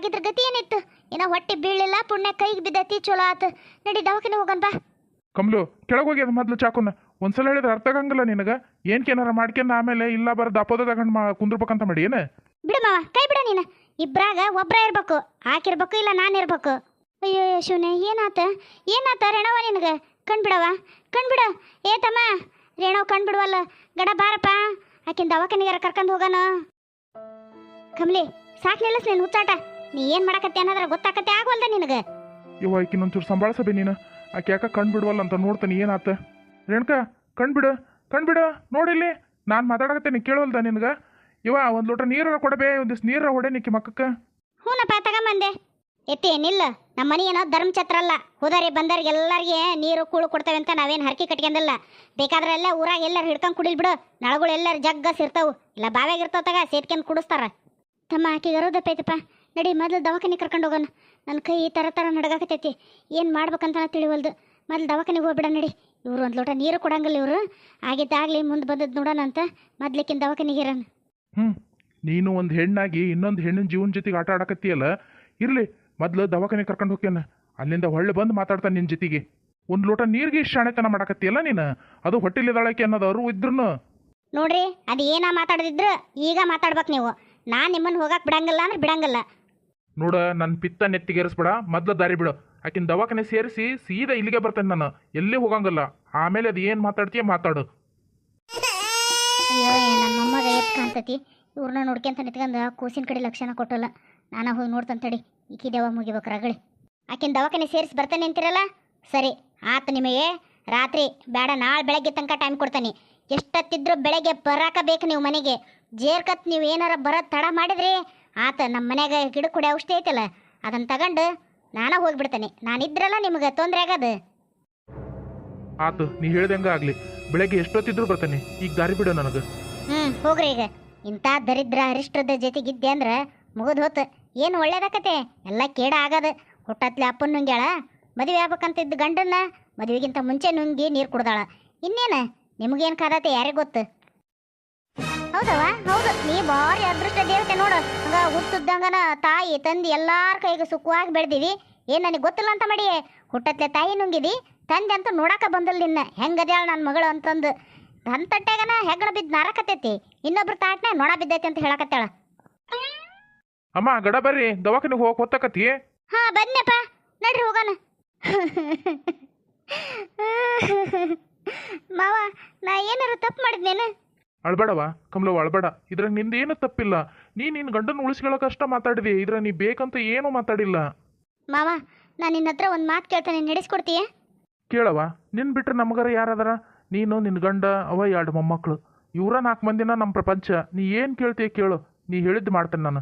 ಆಗಿದ್ರ ಗತಿ ಏನಿತ್ತು? ಏನೋ ಹೊಟ್ಟೆ ಬೀಳಿಲ್ಲ ಪುಣ್ಯ ಕೈಗೆ ಬಿದ್ದತಿ ಚಲೋ ಆತು. ನಡಿ ದವಾಖಾನೆ ಹೋಗನ್ ಬಾ. ಕಮಲು ಕೆಳಗೆ ಹೋಗಿ ಅದು ಮೊದ್ಲು ಚಾಕುನ. ಒಂದ್ಸಲ ಹೇಳಿದ್ರೆ ಅರ್ಥ ಆಗಂಗಿಲ್ಲ ನಿನಗೆ. ಏನ್ಕೇನಾರ ಮಾಡ್ಕೊಂಡು ಆಮೇಲೆ ಇಲ್ಲ ಬರೋದು ಅಪೋದ ತಗೊಂಡು ಮಾ ಕುಂದ್ರಬೇಕಂತ ಮಾಡಿ ಏನು? ಬಿಡು ಮಾವ ಕೈ ಬಿಡ ನೀನು. ಇಬ್ರಾಗ ಒಬ್ರ ಇರ್ಬೇಕು. ಆಕಿರ್ಬೇಕು ಇಲ್ಲ ನಾನು ಇರ್ಬೇಕು. ಅಯ್ಯೋ ಶಿವನೇ ಏನಾತ? ಏನಾತ ರೇಣವ ನಿನಗೆ? ಕಣ್ಬಿಡವ ಕಣ್ಬಿಡ ಏ ತಮ್ಮ ರೇಣವ್ ಕಣ್ಬಿಡುವಲ್ಲ ಗಡ ಬಾರಪ್ಪ. ಆಕಿನ ದವಾಖಾನಿಗಾರ ಕರ್ಕೊಂಡು ಹೋಗೋಣ. ಕಮ್ಲಿ ಸಾಕು ನಿಲ್ಲಿಸ್ ನೀನು ಹುಚ್ಚಾಟ. ನೀ ಏನು ಮಾಡಕತ್ತೆ ಅನ್ನೋದ್ರ ಗೊತ್ತಾಕತ್ತೆ ಆಗವಲ್ದ ನಿನಗೆ? ಇವ ಆಕಿ ಒಂಚೂರು ಸಂಭಾಳಿಸಬೇ ನೀನು. ಆಕೆ ಯಾಕ ಕಣ್ ಬಿಡುವಲ್ಲ ಅಂತ ನೋಡ್ತಾನೆ ಏನಾತ? ರೇಣುಕ ಕಣ್ ಬಿಡು ನೋಡಿಲ್ಲಿ ನಾನು ಮಾತಾಡಕತ್ತೇನೆ ಕೇಳವಲ್ದ ನಿನಗೆ? ಇವ ಒಂದು ಲೋಟ ನೀರು ಕೊಡಬೇ ಒಂದಿಷ್ಟು ನೀರ ಹೊಡೆ ನಿಕ್ಕಿ ಮಕ್ಕಕ್ಕೆ. ಹ್ಞೂನಪ್ಪ ತಗೊಂಬಂದೆ. ಎತ್ತಿ ಏನಿಲ್ಲ ನಮ್ಮ ಮನೆ ಏನೋ ಧರ್ಮಚತ್ರ ಅಲ್ಲ. ಹೋದಾರಿ ಬಂದವ್ರಿಗೆ ಎಲ್ಲರಿಗೆ ನೀರು ಕೂಳು ಕೊಡ್ತೇವೆ ಅಂತ ನಾವೇನು ಹರಕೆ ಕಟ್ಕೊಂಡಲ್ಲ. ಬೇಕಾದ್ರೆ ಎಲ್ಲ ಊರಾಗ ಎಲ್ಲರೂ ಹಿಡ್ಕೊಂಡು ಕುಡಿಲ್ ಬಿಡು. ನಳಗಳು ಎಲ್ಲರೂ ಜಗ್ಗಸ್ ಇರ್ತಾವು. ಇಲ್ಲ ಬಾವ್ಯಾಗ ಇರ್ತಾವ ತಗ ಸೇರ್ಕೊಂಡು ಕುಡಿಸ್ತಾರ. ತಮ್ಮ ಆಕೆಗೆ ಅರೋದಪ್ಪೈತಪ್ಪ ನಡಿ ಮೊದಲು ದವಾಖಾನೆ ಕರ್ಕೊಂಡು ಹೋಗೋಣ. ನನ್ನ ಕೈ ಈ ಥರ ಥರ ನಡಗಾಕತೈತಿ ಏನು ಮಾಡ್ಬೇಕಂತ ತಿಳಿವಲ್ದು. ಮೊದಲು ದವಾಖಾನೆಗೆ ಹೋಗ್ಬಿಡ ನಡಿ. ಇವರು ಒಂದು ಲೋಟ ನೀರು ಕೊಡಂಗಿಲ್ಲ ಇವರು. ಆಗಿದ್ದಾಗಲಿ ಮುಂದೆ ಬಂದದ್ದು ನೋಡೋಣ ಅಂತ ಮೊದ್ಲಿಕ್ಕಿನ ದವಾಖಾನೆಗೆ ಇರೋಣ ಹ್ಞೂ ನೀನು ಒಂದು ಹೆಣ್ಣಾಗಿ ಇನ್ನೊಂದು ಹೆಣ್ಣಿನ ಜೀವನ ಜೊತೆಗೆ ಆಟ ಆಡಕತ್ತೀಯಲ್ಲ? ಇರಲಿ ಮೊದಲು ದವಾಖಾನೆ ಕರ್ಕೊಂಡು ಹೋಗ್ಯಾನ. ಅಲ್ಲಿಂದ ಹೊಳ್ಳೆ ಬಂದು ಮಾತಾಡ್ತಾನೆ ನಿನ್ನ ಜೊತೆಗೆ. ಒಂದು ಲೋಟ ನೀರಿಗೆ ಇಷ್ಟು ಶಾಣೆತನ ಮಾಡಕತ್ತೀಯಲ್ಲ ನೀನು? ಅದು ಹೊಟ್ಟೆಲಿದಾಳಕ್ಕೆ ಅನ್ನೋದು ಅವರು ಇದ್ರೂ ನೋಡ್ರಿ ಅದು ಏನ ಮಾತಾಡದಿದ್ರು ಈಗ ಮಾತಾಡ್ಬೇಕು ನೀವು. ನಾನು ನಿಮ್ಮನ್ನು ಹೋಗಕ್ಕೆ ಬಿಡಂಗಿಲ್ಲ ಅಂದ್ರೆ ಬಿಡಂಗಿಲ್ಲ. ನೋಡ ನನ್ನ ಪಿತ್ತ ನೆತ್ತಿಗೇರಿಸ್ಬೇಡ ಮೊದ್ಲು ದಾರಿ ಬಿಡು. ಆಕಿನ ದವಾಖಾನೆ ಸೇರಿಸಿ ಸೀದಾ ಇಲ್ಲಿಗೆ ಬರ್ತೇನೆ ನಾನು. ಎಲ್ಲಿ ಹೋಗಂಗಿಲ್ಲ. ಆಮೇಲೆ ಅದು ಏನು ಮಾತಾಡ್ತೀಯ ಮಾತಾಡು. ಅಯ್ಯೋ ಇವ್ರನ್ನ ನೋಡ್ಕೊಂತ ನಿತ್ಕೊಂಡ ಕೂಸಿನ ಕಡೆ ಲಕ್ಷಣ ಕೊಟ್ಟಲ್ಲ. ನಾನು ಹೋಗಿ ನೋಡ್ತಂತ ಹೇಳಿ ಈಕಿ ದೇವ ಮುಗಿಬೇಕು ರಗಳಿ. ಆಕಿನ ದವಾಖಾನೆ ಸೇರಿಸಿ ಬರ್ತೇನೆ ಅಂತೀರಲ್ಲ? ಸರಿ, ಆತು ನಿಮಗೆ. ರಾತ್ರಿ, ಬೇಡ, ನಾಳೆ ಬೆಳಗ್ಗೆ ತನಕ ಟೈಮ್ ಕೊಡ್ತಾನೆ. ಎಷ್ಟೊತ್ತಿದ್ರು ಬೆಳಗ್ಗೆ ಬರಾಕ ಬೇಕು ನೀವು ಮನೆಗೆ. ಜೇರ್ಕತ್ ನೀವು ಏನಾರ ಬರೋದು ತಡ ಮಾಡಿದ್ರಿ? ಆತ ನಮ್ಮ ಮನೆಯಾಗ ಗಿಡಕ್ಕೆ ಕುಡಿಯೋ ಔಷಧಿ ಐತಲ್ಲ ಅದನ್ನು ತಗೊಂಡು ನಾನೇ ಹೋಗ್ಬಿಡ್ತೇನೆ. ನಾನಿದ್ರಲ್ಲ ನಿಮಗೆ ತೊಂದರೆ ಆಗದು. ಆತು ನೀ ಹೇಳ್ದಂಗ ಆಗ್ಲಿ. ಬೆಳಗ್ಗೆ ಎಷ್ಟೊತ್ತಿದ್ರು ಬರ್ತೇನೆ. ಈಗ ದಾರಿ ಬಿಡು ನನಗೆ. ಹ್ಮ್ ಹೋಗ್ರಿ ಈಗ. ಇಂಥ ದರಿದ್ರ ಅರಿಷ್ಟದ ಜೊತೆಗಿದ್ದೆ ಅಂದ್ರೆ ಮುಗಿದು ಹೋತು. ಏನು ಒಳ್ಳೇದಾಕತೆ ಎಲ್ಲ ಕೇಡ ಆಗದು. ಹುಟ್ಟತ್ಲೆ ಅಪ್ಪನ ನುಂಗ್ಯಾಳ. ಮದುವೆ ಆಗ್ಬೇಕಂತಿದ್ದ ಗಂಡನ್ನ ಮದುವೆಗಿಂತ ಮುಂಚೆ ನುಂಗಿ ನೀರು ಕುಡ್ದಾಳ. ಇನ್ನೇನು? ನಿಮಗೇನು ಕಾದತೆ ಯಾರಿಗೆ ಗೊತ್ತು? ಹೌದವ ಹೌದು. ನೀ ಹಂಗ ಹುಟ್ಟುದ್ದಂಗನ ತಾಯಿ ತಂದಿ ಎಲ್ಲಾರ ಕೈಗೆ ಸುಖವಾಗಿ ಬೆಳೆದಿವಿ ಏನು ನನಗೆ ಗೊತ್ತಿಲ್ಲ ಅಂತ ಮಾಡಿ ಹುಟ್ಟತ್ತೆ ತಾಯಿ ನುಂಗಿದಿ ತಂದೆ ಅಂತ ನೋಡಾಕ ಬಂದಲ್ಲ ನಿನ್ನ. ಹೆಂಗದ್ಯಾಳ ನನ್ನ ಮಗಳು ಅಂತಂದು. ನನ್ನ ತಟ್ಟೆಗನ ಹೆಗ್ಗಣ ಬಿದ್ದು ನಾರಕತ್ತೈತಿ. ಇನ್ನೊಬ್ರು ತಾಟ್ನ ನೋಡ ಬಿದ್ದೈತಿ ಅಂತ ಹೇಳಕತ್ತಾಳ. ಅಮ್ಮ ಗಡ ಬರ್ರಿ. ದವಾಖಾನೆ ಹೋಗಿ ಹೊತ್ತಕತ್ತಿ? ಹಾ ಬನ್ನಪ್ಪ ನಡ್ರಿ ಹೋಗೋಣ. ಮಾವ ನಾ ಏನಾರು ತಪ್ಪು ಮಾಡಿದ್ನೇನು? ಅಳ್ಬೇಡವಾ ಕಮಲವ್ವ ಅಳ್ಬೇಡ. ಇದ್ರಾಗ ನಿಂದ ಏನು ತಪ್ಪಿಲ್ಲ. ನೀ ನಿನ್ನ ಗಂಡನ ಉಳಿಸ್ಕೊಳ್ಳೋಕಷ್ಟ ಮಾತಾಡಿದೆ ಇದ್ರ ನೀ ಬೇಕಂತ ಏನೂ ಮಾತಾಡಿಲ್ಲ. ಮಾವ ನಾನು ನಿನ್ನ ಹತ್ರ ಒಂದು ಮಾತು ಕೇಳ್ತಾನೆ ನಡೆಸ್ಕೊಡ್ತೀಯ? ಕೇಳವ ನಿನ್ ಬಿಟ್ರೆ ನಮಗರ ಯಾರದಾರ? ನೀನು ನಿನ್ನ ಗಂಡ ಅವ ಎರಡು ಮೊಮ್ಮಕ್ಕಳು ಇವರ ನಾಲ್ಕು ಮಂದಿನ ನಮ್ಮ ಪ್ರಪಂಚ. ನೀ ಏನು ಕೇಳ್ತೀಯ ಕೇಳು ನೀ ಹೇಳಿದ್ದು ಮಾಡ್ತೇನೆ ನಾನು.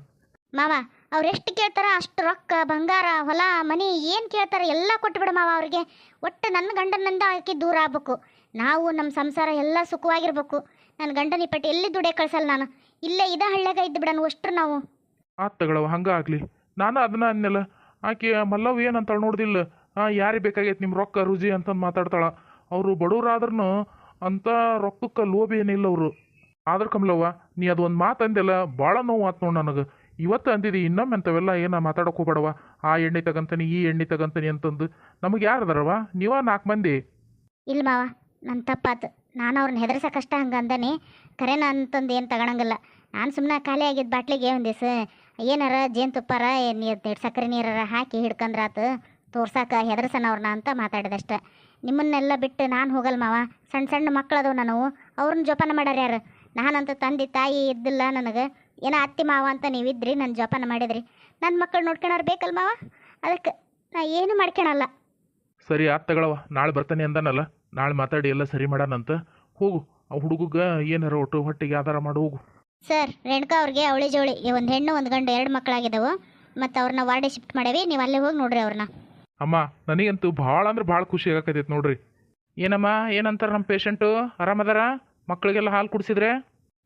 ಮಾವ ಅವ್ರು ಎಷ್ಟು ಕೇಳ್ತಾರ? ಅಷ್ಟು ರೊಕ್ಕ ಬಂಗಾರ ಹೊಲ ಮನಿ ಏನು ಕೇಳ್ತಾರ? ಎಲ್ಲ ಕೊಟ್ಟುಬಿಡು ಮಾವ ಅವ್ರಿಗೆ. ಒಟ್ಟು ನನ್ನ ಗಂಡನಿಂದ ಆಕಿ ದೂರ ಆಗ್ಬೇಕು. ನಾವು ನಮ್ಮ ಸಂಸಾರ ಎಲ್ಲ ಸುಖವಾಗಿರ್ಬೇಕು. ನನ್ನ ಗಂಡನ ಈ ಪಟ್ಟಿ ಎಲ್ಲಿ ದುಡೇ ಕಳ್ಸಲ್ಲ ನಾನು. ಇಲ್ಲೇ ಇದ ಹಳ್ಳ್ಯಾಗ ಇದ್ದು ಬಿಡೋಣ ಅಷ್ಟ್ರ ನಾವು. ಆತ್ ತಗಳವ ಹಂಗ ಆಗ್ಲಿ. ನಾನು ಅದನ್ನ ಅನ್ನೆಲ್ಲ. ಆಕೆ ಮಲ್ಲವ್ ಏನಂತ ನೋಡ್ದಿಲ್ಲ. ಹಾಂ ಯಾರಿಗೆ ಬೇಕಾಗೈತೆ ನಿಮ್ಮ ರೊಕ್ಕ ರುಜಿ ಅಂತಂದು ಮಾತಾಡ್ತಾಳ. ಅವರು ಬಡವರಾದ್ರೂ ಅಂತ ರೊಕ್ಕಕ್ಕೆ ಲೋಭ ಏನಿಲ್ಲ ಅವರು. ಆದ್ರೆ ಕಮಲವ್ವ ನೀ ಅದೊಂದು ಒಂದು ಮಾತು ಅಂದೆಲ್ಲ ಭಾಳ ನೋವು ಆತು ನೋಡಿ ನನಗೆ. ಇವತ್ತು ಅಂದಿದಿ ಇನ್ನೊಮ್ಮೆ ಅಂಥವೆಲ್ಲ ಏನ ಮಾತಾಡೋಕೆ ಹೋಗ್ಬೇಡವ ಆ ಎಣ್ಣೆ ತಗಂತಾನೆ ಈ ಎಣ್ಣೆ ತಗಂತಾನೆ ಅಂತಂದು. ನಮಗೆ ಯಾರದಾರವ ನೀವ ನಾಲ್ಕು ಮಂದಿ. ಇಲ್ಲ ಮಾವ ನನ್ನ ತಪ್ಪಾತು. ನಾನು ಅವ್ರನ್ನ ಹೆದರ್ಸಕ್ಕಷ್ಟ ಹಂಗೆ ಅಂದನಿ. ಕರೆನ ಅಂತಂದು ಏನು ತಗೊಳಂಗಿಲ್ಲ ನಾನು ಸುಮ್ಮನೆ ಖಾಲಿ ಆಗಿದ್ದ ಬಾಟ್ಲಿಗೆ ಒಂದು ದಿವಸ ಏನಾರ ಜೇನುತುಪ್ಪಾರ ನೀರು ಸಕ್ಕರೆ ನೀರಾರ ಹಾಕಿ ಹಿಡ್ಕಂದ್ರಾತು ತೋರ್ಸಾಕ ಹೆದರ್ಸನ ಅವ್ರನ್ನ ಅಂತ ಮಾತಾಡಿದಷ್ಟೆ. ನಿಮ್ಮನ್ನೆಲ್ಲ ಬಿಟ್ಟು ನಾನು ಹೋಗಲ್ಲ ಮಾವ. ಸಣ್ಣ ಸಣ್ಣ ಮಕ್ಕಳದವು ನಾನು. ಅವ್ರನ್ನ ಜೋಪಾನ ಮಾಡ್ಯಾರ ಯಾರು? ನಾನಂತ ತಂದೆ ತಾಯಿ ಇದ್ದಿಲ್ಲ ನನಗೆ. ಏನೋ ಅತ್ತಿ ಮಾವ ಅಂತ ನೀವಿದ್ರಿ ನನ್ನ ಜೋಪಾನ ಮಾಡಿದ್ರಿ. ನನ್ನ ಮಕ್ಕಳು ನೋಡ್ಕೊಳೋರು ಬೇಕಲ್ಲ ಮಾವ? ಅದಕ್ಕೆ ನಾ ಏನು ಮಾಡ್ಕೊಳಲ್ಲ ಸರಿ, ಆತ್ ತಗೊಳವ ನಾಳೆ ಬರ್ತಾನೆ ಅಂದನಲ್ಲ. ನಾಳೆ ಮಾತಾಡಿ ಎಲ್ಲ ಸರಿ ಮಾಡೋಣಂತ. ಹೋಗು ಆ ಹುಡುಗಗೆ ಏನಾರ ಒಟ್ಟು ಹೊಟ್ಟಿಗೆ ಆಧಾರ ಮಾಡು ಹೋಗು. ಸರ್ ರೇಣುಕಾ ಅವ್ರಿಗೆ ಅವಳಿ ಜೋಳಿ ಒಂದು ಹೆಣ್ಣು ಒಂದು ಗಂಡು ಎರಡು ಮಕ್ಕಳಾಗಿದ್ದಾವೆ. ಮತ್ತು ಅವ್ರನ್ನ ವಾರ್ಡೆ ಶಿಫ್ಟ್ ಮಾಡೇವಿ ನೀವು ಅಲ್ಲೇ ಹೋಗಿ ನೋಡ್ರಿ ಅವ್ರನ್ನ. ಅಮ್ಮ ನನಗಂತೂ ಭಾಳ ಅಂದ್ರೆ ಭಾಳ ಖುಷಿ ಆಗಕತ್ತೈತೆ ನೋಡ್ರಿ. ಏನಮ್ಮ ಏನಂತಾರೆ ನಮ್ಮ ಪೇಷಂಟು ಆರಾಮದಾರ ಮಕ್ಕಳಿಗೆಲ್ಲ ಹಾಲು ಕುಡಿಸಿದ್ರೆ?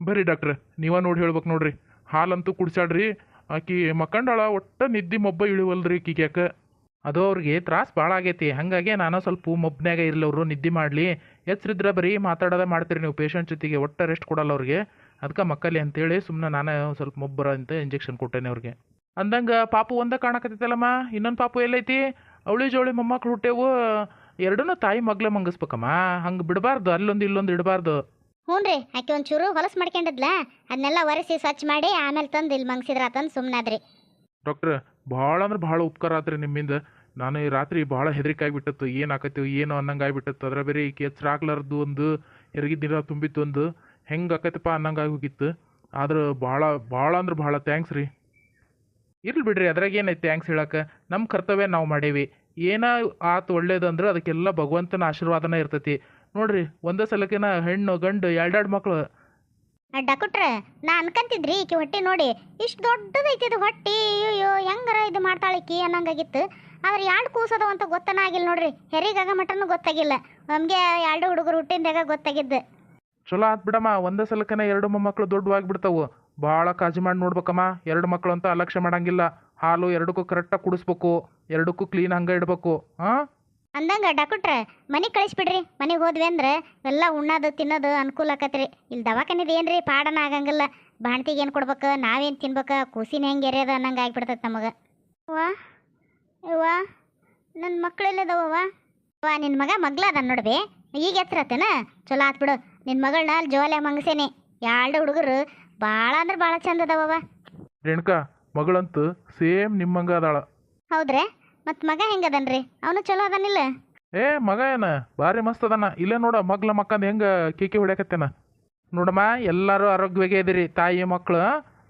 ಬರ್ರಿ ಡಾಕ್ಟ್ರ್ ನೀವ ನೋಡಿ ಹೇಳ್ಬೇಕು ನೋಡ್ರಿ. ಹಾಲಂತೂ ಕುಡಿಸಾಡ್ರಿ ಆಕಿ ಮಕ್ಕಂಡಾಳ ಒಟ್ಟ ನಿದ್ದಿ ಮೊಬ್ಬ ಇಳಿವಲ್ರಿ ಈಕಿಗೆ ಯಾಕೆ? ಅದು ಅವ್ರಿಗೆ ತ್ರಾಸು ಭಾಳ ಆಗೈತಿ. ಹಾಗಾಗಿ ನಾನು ಸ್ವಲ್ಪ ಮೊಬ್ನ್ಯಾಗ ಇರಲಿ ಅವರು ನಿದ್ದೆ ಮಾಡಲಿ. ಎಚ್ಚರಿದ್ರೆ ಬರೀ ಮಾತಾಡೋದೇ ಮಾಡ್ತೀರಿ ನೀವು ಪೇಷಂಟ್ ಜೊತೆಗೆ ಒಟ್ಟು ರೆಸ್ಟ್ ಕೊಡಲ್ಲ ಅವ್ರಿಗೆ. ಅದಕ್ಕೆ ಮಕ್ಕಳಿ ಅಂತೇಳಿ ಸುಮ್ಮನೆ ನಾನು ಸ್ವಲ್ಪ ಮೊಬ್ಬರ ಅಂತ ಇಂಜೆಕ್ಷನ್ ಕೊಟ್ಟೇನೆ ಅವ್ರಿಗೆ. ಅಂದಂಗೆ ಪಾಪು ಒಂದೇ ಕಾಣಕತ್ತೈತಲ್ಲಮ್ಮ ಇನ್ನೊಂದು ಪಾಪು ಎಲ್ಲೈತಿ? ಅವಳಿ ಜೋಳಿ ಮೊಮ್ಮಕ್ಳು ಹುಟ್ಟೆವು ಎರಡನ್ನೂ ತಾಯಿ ಮಗ್ಲೆ ಮಂಗಿಸ್ಬೇಕಮ್ಮ. ಹಂಗೆ ಬಿಡಬಾರ್ದು ಅಲ್ಲೊಂದು ಇಲ್ಲೊಂದು ಇಡಬಾರ್ದು. ಹ್ಞೂ ರೀ ಆಕೆ ಒಂಚೂರು ಹೊಲಸು ಮಾಡ್ಕೊಂಡಿದ್ಲ ಅದನ್ನೆಲ್ಲ ಒರೆಸಿ ಸ್ವಚ್ಛ ಮಾಡಿ ಆಮೇಲೆ ತಂದು ಇಲ್ಲಿ ಮಂಗಸಿದ್ರೆ ತಂದು ಸುಮ್ಮನಾದ್ರಿ ಡಾಕ್ಟ್ರ್ ಭಾಳ ಅಂದ್ರೆ ಭಾಳ ಉಪಕಾರ ಆತ್ರಿ ನಿಮ್ಮಿಂದ. ನಾನು ಈ ರಾತ್ರಿ ಭಾಳ ಹೆದರಿಕೆ ಆಗಿಬಿಟ್ಟತ್ತು ಏನು ಆಕೈತಿ ಏನು ಅನ್ನಂಗೆ ಆಗಿಬಿಟ್ಟತ್ತು ಅದ್ರ ಬೇರೆ ಈಕೆ ಆಗ್ಲಾರ್ದು ಒಂದು, ಹೆರಿಗಿದ ನೀರ ತುಂಬಿತ್ತು ಒಂದು. ಹೆಂಗೆ ಆಕೈತಪ್ಪ ಅನ್ನಂಗೆ ಆಗೋಗಿತ್ತು ಆದ್ರೆ ಭಾಳ ಭಾಳ ಅಂದ್ರೆ ಭಾಳ ಥ್ಯಾಂಕ್ಸ್ ರೀ. ಇರ್ಲಿ ಬಿಡ್ರಿ, ಅದ್ರಾಗ ಏನೈತೆ ಥ್ಯಾಂಕ್ಸ್ ಹೇಳಕ್ಕೆ ನಮ್ಮ ಕರ್ತವ್ಯ ನಾವು ಮಾಡೇವಿ. ಏನ ಆತು ಒಳ್ಳೇದಂದ್ರೆ ಅದಕ್ಕೆಲ್ಲ ಭಗವಂತನ ಆಶೀರ್ವಾದನೇ ಇರ್ತೈತಿ. ನೋಡ್ರಿ, ಒಂದೇ ಸಲಕಿನ ಹೆಣ್ಣು, ಗಂಡು ಎರಡೆರಡು ಮಕ್ಳು. ಡಾಕ್ಟ್ರ ನಾ ಅನ್ಕಂತಿದ್ರಿ ಈಕಿ ಹೊಟ್ಟೆ ನೋಡಿ. ಇಷ್ಟು ದೊಡ್ಡದೈತಿ ಇದು ಹೊಟ್ಟಿ. ಅಯ್ಯೋ ಹೆಂಗರ ಇದು ಮಾಡ್ತಾಳಿಕಿ ಅನ್ನಂಗಾಗಿತ್ತು. ಆದ್ರೆ ಎರಡು ಕೂಸದವ ಅಂತ ಗೊತ್ತನ ಆಗಿಲ್ಲ ನೋಡ್ರಿ. ಹೆರಿಗಾಗ ಮಟ್ಟನು ಗೊತ್ತಾಗಿಲ್ಲ. ನಮಗೆ ಎರಡು ಹುಡುಗರು ಹುಟ್ಟಿಂದಾಗ ಗೊತ್ತಾಗಿದ್ದು. ಚಲೋ ಆತ್ ಬಿಡಮ್ಮ. ಒಂದೇ ಸಲಕ್ಕನ ಎರಡು ಮೊಮ್ಮಕ್ಕಳು ದೊಡ್ಡವಾಗ್ಬಿಡ್ತಾವು. ಭಾಳ ಕಾಜಿ ಮಾಡಿ ನೋಡ್ಬೇಕಮ್ಮ. ಎರಡು ಮಕ್ಕಳು ಅಂತ ಅಲಕ್ಷ್ಯ ಮಾಡಂಗಿಲ್ಲ. ಹಾಲು ಎರಡಕ್ಕೂ ಕರೆಕ್ಟಾಗಿ ಕುಡಿಸ್ಬೇಕು. ಎರಡಕ್ಕೂ ಕ್ಲೀನ್ ಹಂಗೆ ಇಡಬೇಕು. ಹಾಂ ಅಂದಂಗ ಡಾಕ್ಟ್ರ ಮನೆಗೆ ಕಳಿಸ್ಬಿಡ್ರಿ. ಮನೆಗೆ ಹೋದ್ವಿ ಅಂದ್ರೆ ಎಲ್ಲ ಉಣ್ಣೋದು ತಿನ್ನೋದು ಅನುಕೂಲ ಆಕತ್ರಿ. ಇಲ್ಲಿ ದವಾಖಾನಿದು ರೀ ಪಾಡನ ಆಗಂಗಿಲ್ಲ. ಬಾಣ್ತಿಗೆ ಏನು ಕೊಡ್ಬೇಕು ನಾವೇನು ತಿನ್ಬೇಕು ಕೂಸಿನ ಹೆಂಗೆ ಎರೆಯೋದು ಅನ್ನಂಗೆ ಆಗಿಬಿಡ್ತೈತೆ ನಮಗೆ. ವಾ ವಾ ನನ್ನ ಮಕ್ಕಳೆಲ್ಲದವ ವಾ ನಿನ್ನ ಮಗ ಮಗ್ಲ ಅದ ನೋಡ್ಬಿ. ಈಗ ಎತ್ತರತ್ತೇನ ಚಲೋ ಆತ್ ಬಿಡು. ನಿನ್ನ ಮಗಳನ್ನ ಅಲ್ಲಿ ಜೋಲೆ ಮಂಗಸೇನೆ. ಎರಡು ಹುಡುಗರು ಭಾಳ ಅಂದ್ರೆ ಭಾಳ ಚಂದ ರೇಣುಕಾ ಮಗಳಂತೂ ಸೇಮ್ ನಿಮ್ಮಂಗ ಅದಾಳ. ಹೌದ್ರೆ? ಮತ್ತು ಮಗ ಹೆಂಗದನ್ರಿ? ಅವನು ಚಲೋ ಅದನಿಲ್ಲ? ಏ ಮಗ ಏನ? ಭಾರಿ ಮಸ್ತ್ ಅದನ್ನ ಇಲ್ಲೇ ನೋಡ ಮಗ್ಲ ಮಕ್ಕಂದ ಹೆಂಗ ಕೇಕೆ ಹೊಡ್ಯಾಕತ್ತೇನ. ನೋಡಮ್ಮ ಎಲ್ಲರೂ ಆರೋಗ್ಯವಾಗಿ ಇದೀರಿ ತಾಯಿ ಮಕ್ಕಳು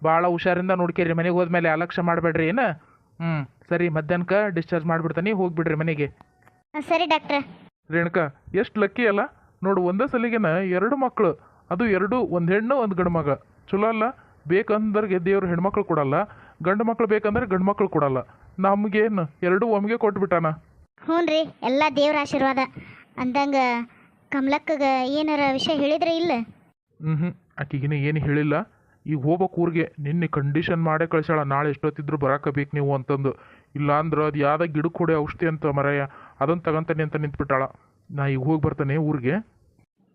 ಭಾಳ ಹುಷಾರಿಂದ ನೋಡ್ಕೇರಿ ಮನೆಗೆ ಹೋದ್ಮೇಲೆ ಅಲಕ್ಷ್ಯ ಮಾಡಬೇಡ್ರಿ ಏನು? ಹ್ಞೂ ಸರಿ ಮಧ್ಯಾಹ್ನಕ್ಕೆ ಡಿಸ್ಚಾರ್ಜ್ ಮಾಡಿಬಿಡ್ತಾನೆ ಹೋಗ್ಬಿಡ್ರಿ ಮನೆಗೆ. ಸರಿ ಡಾಕ್ಟ್ರ ರೇಣುಕಾ ಎಷ್ಟು ಲಕ್ಕಿ ಅಲ್ಲ? ನೋಡು ಒಂದೇ ಸಲಿಗೆನ ಎರಡು ಮಕ್ಕಳು ಅದು ಎರಡು ಒಂದು ಹೆಣ್ಣು ಒಂದು ಗಂಡು ಮಗ. ಚಲೋ ಅಲ್ಲ? ಬೇಕಂದ್ರೆ ದೇವ್ರು ಹೆಣ್ಮಕ್ಳು ಕೊಡಲ್ಲ. ಗಂಡು ಮಕ್ಳು ಬೇಕಂದ್ರೆ ಗಂಡು ಮಕ್ಳು ಕೊಡಲ್ಲ. ನಮಗೇನು? ಎರಡು ಒಮ್ಗೆ ಕೊಟ್ಬಿಟ್ಟಾನ ಹ್ಞೂ ರೀ ಎಲ್ಲ ದೇವ್ರ ಆಶೀರ್ವಾದ. ಅಂದಂಗ ಕಮಲಕ್ಕಗ ಏನಾರ ವಿಷಯ ಹೇಳಿದ್ರೆ ಇಲ್ಲ? ಹ್ಞೂ ಹ್ಞೂ ಆಕಿಗಿನ ಏನು ಹೇಳಿಲ್ಲ. ಈಗ ಹೋಗ್ಬೇಕು ಊರಿಗೆ ನಿನ್ನೆ ಕಂಡೀಷನ್ ಮಾಡೇ ಕಳ್ಸ್ಯಾಳ. ನಾಳೆ ಎಷ್ಟೊತ್ತಿದ್ರು ಬರಾಕಬೇಕು ನೀವು ಅಂತಂದು. ಇಲ್ಲಾಂದ್ರೆ ಅದು ಯಾವ್ದೋ ಗಿಡಕ್ಕೆ ಹೊಡೆ ಔಷಧಿ ಅಂತ ಮರಯ್ಯ ಅದನ್ನು ತಗೊಂತಾನೆ ಅಂತ ನಿಂತ್ಬಿಟ್ಟಾಳ. ನಾ ಈಗ ಹೋಗಿ ಬರ್ತಾನೆ ಊರಿಗೆ.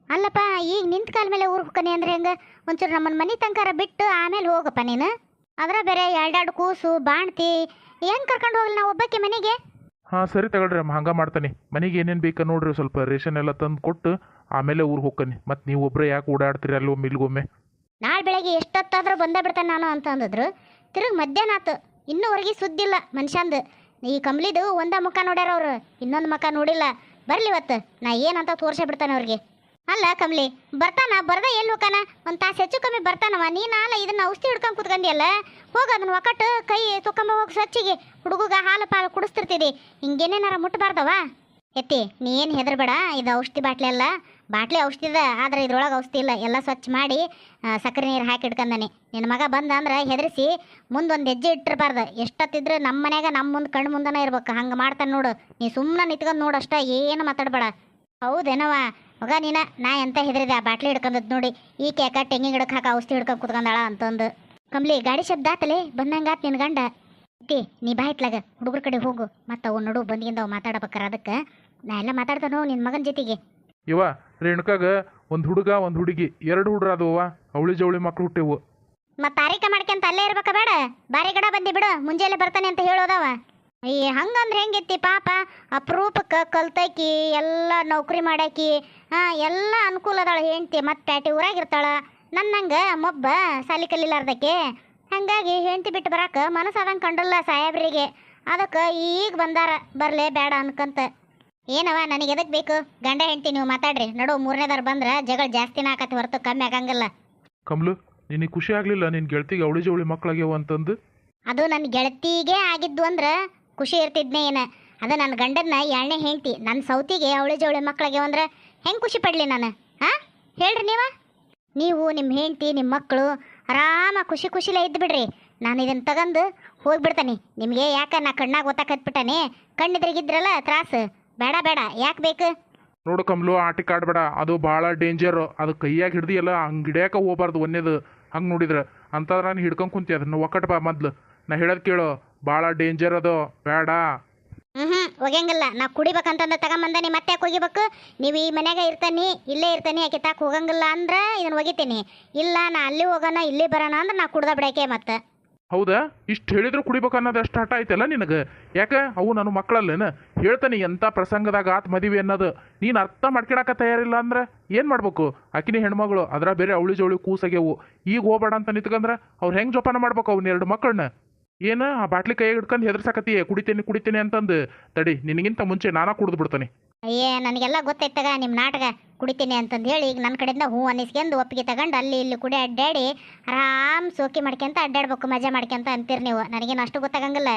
ಅಲ್ಲಪ್ಪ ಈಗ ನಿಂತ ಕಾಲ ಮೇಲೆ ಊರಿಗೆ ಹೋಗ್ತಾನೆ ಅಂದ್ರೆ ಹೆಂಗ? ಒಂಚೂರು ನಮ್ಮನ್ನ ಮನೆ ತನಕಾರ ಬಿಟ್ಟು ಆಮೇಲೆ ಹೋಗಪ್ಪ ನೀನು. ಅದರ ಬೇರೆ ಎರಡೆರಡು ಕೂಸು ಬಾಣ್ತಿ ಹೆಂಗ್ ಕರ್ಕೊಂಡು ಹೋಗ್ಲಿ ನಾವು ಒಬ್ಬಕ್ಕೆ ಮನೆಗೆ? ಹಾಂ ಸರಿ ತಗೊಳ್ರಿ ಅಮ್ಮ ಹಂಗೆ ಮಾಡ್ತಾನೆ. ಮನೆಗೆ ಏನೇನು ಬೇಕು ನೋಡ್ರಿ ಸ್ವಲ್ಪ ರೇಷನ್ ಎಲ್ಲ ತಂದು ಕೊಟ್ಟು ಆಮೇಲೆ ಊರಿಗೆ ಹೋಗ್ತಾನೆ. ಮತ್ತೆ ನೀವು ಒಬ್ಬರೇ ಯಾಕೆ ಓಡಾಡ್ತೀರಿ ಅಲ್ಲೊಮ್ಮೆ ಇಲ್ಗೊಮ್ಮೆ? ನಾಳೆ ಬೆಳಗ್ಗೆ ಎಷ್ಟೊತ್ತಾದ್ರೂ ಬಂದೇ ಬಿಡ್ತಾನೆ ನಾನು ಅಂತ ಅಂದಿದ್ರು. ತಿರುಗಿ ಮಧ್ಯಾಹ್ನ ಆತು. ಇನ್ನೂವರೆಗೆ ಸುದ್ದಿಲ್ಲ ಮನುಷ್ಯಂದು ಈ ಕಂಬ್ಲಿದು ಒಂದ ಮುಖ ನೋಡ್ಯಾರ ಅವ್ರು ಇನ್ನೊಂದು ಮುಖ ನೋಡಿಲ್ಲ. ಬರ್ಲಿ ಇವತ್ತು. ನಾ ಏನಂತ ತೋರ್ಸೇ ಬಿಡ್ತಾನೆ ಅವ್ರಿಗೆ. ಅಲ್ಲ ಕಮಲಿ, ಬರ್ತಾನ? ಬರ್ದ ಎಲ್ಲಿ ಹೋಗಾನ ಒಂದು ತಾಸು ಹೆಚ್ಚು ಕಮ್ಮಿ ಬರ್ತಾನವ. ನೀನು ಅಲ್ಲ ಇದನ್ನ ಔಷಧಿ ಹಿಡ್ಕೊಂಡು ಕುತ್ಕೊಂಡಿಯಲ್ಲ ಹೋಗ ಅದನ್ನ ಒಕ್ಕಟ್ಟು ಕೈ ತೊಕೊಂಬ ಹೋಗಿ ಸ್ವಚ್ಛಿಗೆ. ಹುಡುಗಗ ಹಾಲು ಪಾಲು ಕುಡಿಸ್ತಿರ್ತಿದಿ. ಹಿಂಗೇನೇನಾರ ಮುಟ್ಟಬಾರ್ದವ ಎತ್ತಿ, ನೀ ಏನು ಹೆದರ್ಬೇಡ. ಇದು ಔಷಧಿ ಬಾಟ್ಲಿ ಅಲ್ಲ. ಬಾಟ್ಲಿ ಔಷಧಿ ಅದ ಆದ್ರೆ ಇದ್ರೊಳಗೆ ಔಷಧಿ ಇಲ್ಲ. ಎಲ್ಲ ಸ್ವಚ್ಛ ಮಾಡಿ ಸಕ್ಕರೆ ನೀರು ಹಾಕಿ ಇಟ್ಕೊಂಡಾನೆ ನಿನ್ನ ಮಗ ಬಂದ ಅಂದ್ರೆ ಹೆದರಿಸಿ, ಮುಂದೆ ಒಂದು ಹೆಜ್ಜೆ ಇಟ್ಟಿರಬಾರ್ದು. ಎಷ್ಟೊತ್ತಿದ್ರೆ ನಮ್ಮ ಮನ್ಯಾಗ ನಮ್ಮ ಮುಂದೆ ಕಣ್ಣು ಮುಂದನ ಇರ್ಬೇಕು. ಹಂಗೆ ಮಾಡ್ತಾನೆ ನೋಡು. ನೀ ಸುಮ್ಮನೆ ನಿತ್ಕೊಂಡು ನೋಡು ಅಷ್ಟ, ಏನು ಮಾತಾಡಬೇಡ. ಹೌದೇನವ ಮಗ ನೀನ ನಾ ಎಂತ ಹೆದರಿದೆ? ಆ ಬಾಟ್ಲಿ ಹಿಡ್ಕೊಂಡದ್ ನೋಡಿ. ಈ ಕೇಕ ತೆಂಗಿನ ಗಿಡಕ್ಕೆ ಹಾಕ ಔಷಧಿ ಹಿಡ್ಕೊಂಡು ಕುತ್ಕೊಂಡಾಳ ಅಂತಂದು. ಕಂಬ್ಲಿ ಗಾಡಿ ಶಬ್ದ ಆತಲೆ? ಬಂದಂಗಾತ್ ನಿನ್ ಗಂಡ. ಅತ್ತಿ ನೀ ಬಾ ಇಟ್ಲಾಗ ಹುಡುಗರ ಕಡೆ ಹೋಗು. ಮತ್ತು ಅವು ನಡು ಬಂದ್ಗಿಂದ ಅವು ಮಾತಾಡ್ಬೇಕಾರ ಅದಕ್ಕೆ. ನಾ ಎಲ್ಲ ಮಾತಾಡ್ತಾನೋ ನಿನ್ ಮಗನ ಜೊತೆಗೆ. ಇವ ರೇಣುಕಾಗ ಒಂದು ಹುಡುಗ ಒಂದು ಹುಡುಗಿ. ಎರಡು ಹುಡ್ರ ಅದವ ಅವಳಿ ಜವಳಿ ಮಕ್ಳು ಹುಟ್ಟಿವು. ಮತ್ತೆ ತಾರೀಕ ಮಾಡ್ಕೊಂತ ಅಲ್ಲೇ ಇರ್ಬೇಕ ಬೇಡ. ಬಾರಿ ಗಡ ಬಂದಿ ಬಿಡು. ಮುಂಜಾನೆ ಬರ್ತಾನೆ ಅಂತ ಹೇಳೋದವ. ಅಯ್ಯ ಹಂಗಂದ್ರೆ ಹೆಂಗೈತಿ ಪಾಪ? ಅಪರೂಪಕ್ಕೆ ಕಲ್ತಕಿ ಎಲ್ಲ ನೌಕರಿ ಮಾಡಾಕಿ ಹಾಂ ಎಲ್ಲ ಅನುಕೂಲ ಅದಾಳ ಹೆಂಡ್ತಿ ಮತ್ತು ಪ್ಯಾಟಿ ಊರಾಗಿರ್ತಾಳ ನನ್ನಂಗ ಮೊಬ್ಬ ಸಾಲಿ ಕಲಿಲಾರ್ದಕ್ಕೆ. ಹಂಗಾಗಿ ಹೆಂಡ್ತಿ ಬಿಟ್ಟು ಬರಾಕ ಮನಸ್ಸಾದಂಗೆ ಕಂಡಲ್ಲ ಸಾಹೇಬ್ರಿಗೆ. ಅದಕ್ಕೆ ಈಗ ಬಂದಾರ ಬರಲೇ ಬೇಡ ಅನ್ಕಂತ. ಏನವ ನನಗೆ ಎದಕ್ಕೆ ಬೇಕು? ಗಂಡ ಹೆಂಡ್ತಿ ನೀವು ಮಾತಾಡ್ರಿ. ನಡು ಮೂರನೇದಾರ ಬಂದ್ರೆ ಜಗಳ ಜಾಸ್ತಿ ಆಕತಿ ಹೊರತು ಕಮ್ಮಿ ಆಗಂಗಿಲ್ಲ. ಕಮ್ಲು ನಿನಗೆ ಖುಷಿ ಆಗಲಿಲ್ಲ? ನಿನ್ನ ಗೆಳತಿಗೆ ಅವಳಿ ಜವಳಿ ಮಕ್ಕಳಾಗ್ಯವ ಅಂತಂದು? ಅದು ನನ್ನ ಗೆಳತಿಗೆ ಆಗಿದ್ದು ಅಂದ್ರೆ ಖುಷಿ ಇರ್ತಿದ್ನೇ ಏನ? ಅದು ನನ್ನ ಗಂಡನ ಎಣ್ಣೆ ಹೆಂಡತಿ ನನ್ನ ಸೌತಿಗೆ ಅವಳೆ ಜವಳಿ ಮಕ್ಕಳಿಗೆ ಅಂದ್ರೆ ಹೆಂಗೆ ಖುಷಿ ಪಡಲಿ ನಾನು ಹಾಂ ಹೇಳ್ರಿ ನೀವ? ನೀವು ನಿಮ್ಮ ಹೆಂಡತಿ ನಿಮ್ಮ ಮಕ್ಕಳು ಆರಾಮ ಖುಷಿ ಖುಷಿಲೇ ಇದ್ದು ಬಿಡ್ರಿ. ನಾನು ಇದನ್ನು ತಗೊಂಡು ಹೋಗ್ಬಿಡ್ತಾನೆ. ನಿಮಗೆ ಯಾಕೆ ನಾ ಕಣ್ಣಾಗ ಗೊತ್ತಾಕತ್ಬಿಟ್ಟಾನೆ? ಕಣ್ಣಿದ್ರಿಗಿದ್ರಲ್ಲ ತ್ರಾಸು. ಬೇಡ ಬೇಡ. ಯಾಕೆ ಬೇಕು? ನೋಡು ಕಮ್ಲು ಆಟಿಕ್ ಆಡ್ಬೇಡ ಅದು ಭಾಳ ಡೇಂಜರು ಅದು ಕೈಯಾಗ ಹಿಡ್ದಿಯಲ್ಲ, ಹಂಗೆ ಹಿಡಿಯಾಕ ಹೋಗ್ಬಾರ್ದು ಒಂದೇದು ಹಂಗೆ ನೋಡಿದ್ರೆ. ಅಂತಂದ್ರೆ ನಾನು ಹಿಡ್ಕೊಂಡು ಕುಂತಿ ಅದನ್ನು ಒಕ್ಕಟ್ ಬಾ ಮೊದ್ಲು. ನಾ ಹೇಳೋದು ಕೇಳು. ಭಾಳ ಡೇಂಜರ್ ಅದು ಬೇಡ. ಹ್ಞೂ ಹೋಗಂಗಿಲ್ಲ ನಾ ಕುಡಿಬೇಕಂತಂದ ತಗೊಂಬಂದನಿ ಮತ್ತೆ ಹೋಗಿಬೇಕು? ನೀವು ಈ ಮನ್ಯಾಗ ಇರ್ತೇನಿ ಇಲ್ಲೇ ಇರ್ತೇನಿ ಯಾಕೆ ತಾಕ ಹೋಗಂಗಿಲ್ಲ ಅಂದ್ರೆ ಇದನ್ನ ಒಗಿತೀನಿ ಇಲ್ಲ ನಾ ಅಲ್ಲಿ ಹೋಗೋಣ ಇಲ್ಲಿ ಬರೋಣ ಅಂದ್ರೆ ನಾ ಕುಡ್ದ ಬಿಡಕ್ಕೆ ಮತ್ತೆ. ಹೌದಾ? ಇಷ್ಟು ಹೇಳಿದ್ರು ಕುಡಿಬೇಕು ಅನ್ನೋದು ಅಷ್ಟು ಹಠ ಐತಲ್ಲ ನಿನಗೆ? ಯಾಕೆ? ಅವು ನನ್ನ ಮಕ್ಕಳಲ್ಲೇನ ಹೇಳ್ತಾನೆ ಎಂಥ ಪ್ರಸಂಗದಾಗ ಆತ್ ಮದುವೆ ಅನ್ನೋದು. ನೀನು ಅರ್ಥ ಮಾಡ್ಕೊಳಕ ತಯಾರಿಲ್ಲ ಅಂದ್ರೆ ಏನು ಮಾಡ್ಬೇಕು? ಆಕಿನ ಹೆಣ್ಮಗಳು ಅದ್ರ ಬೇರೆ ಅವಳಿ ಜವಳಿ ಕೂಸಗೆವು ಈಗ ಹೋಗ್ಬೇಡ ಅಂತ ನಿಂತ್ಕಂದ್ರೆ ಅವ್ರು ಹೆಂಗೆ ಜೋಪಾನ ಮಾಡ್ಬೇಕು ಅವ್ನ ಎರಡು ಮಕ್ಕಳನ್ನ ಏನು? ಆ ಬಾಟ್ಲಿ ಕೈ ಹಿಡ್ಕೊಂಡು ಹೆದರ್ಸಾಕತಿ ಕುಡಿತೇನೆ ಕುಡಿತೇನೆ ಅಂತಂದು, ತಡಿ, ನಿನಗಿಂತ ಮುಂಚೆ ನಾನಾ ಕುಡಿದು ಬಿಡ್ತಾನೆ. ಅಯ್ಯೇ, ನನಗೆಲ್ಲ ಗೊತ್ತೈತಗ ನಿಮ್ಮ ನಾಟಕ ಕುಡಿತೀನಿ ಅಂತಂದು ಹೇಳಿ, ಈಗ ನನ್ನ ಕಡೆಯಿಂದ ಹೂ ಅನ್ನಿಸ್ಕೊಂಡು ಒಪ್ಪಿಗೆ ತಗೊಂಡು ಅಲ್ಲಿ ಇಲ್ಲಿ ಕುಡಿ ಅಡ್ಡಾಡಿ ಆರಾಮ್ ಸೋಕಿ ಮಾಡ್ಕೊಂತ ಅಡ್ಡಾಡ್ಬೇಕು, ಮಜಾ ಮಾಡ್ಕೊಂತ ಅಂತೀರಿ ನೀವು. ನನಗೇನು ಅಷ್ಟು ಗೊತ್ತಾಗಂಗಿಲ್ಲ.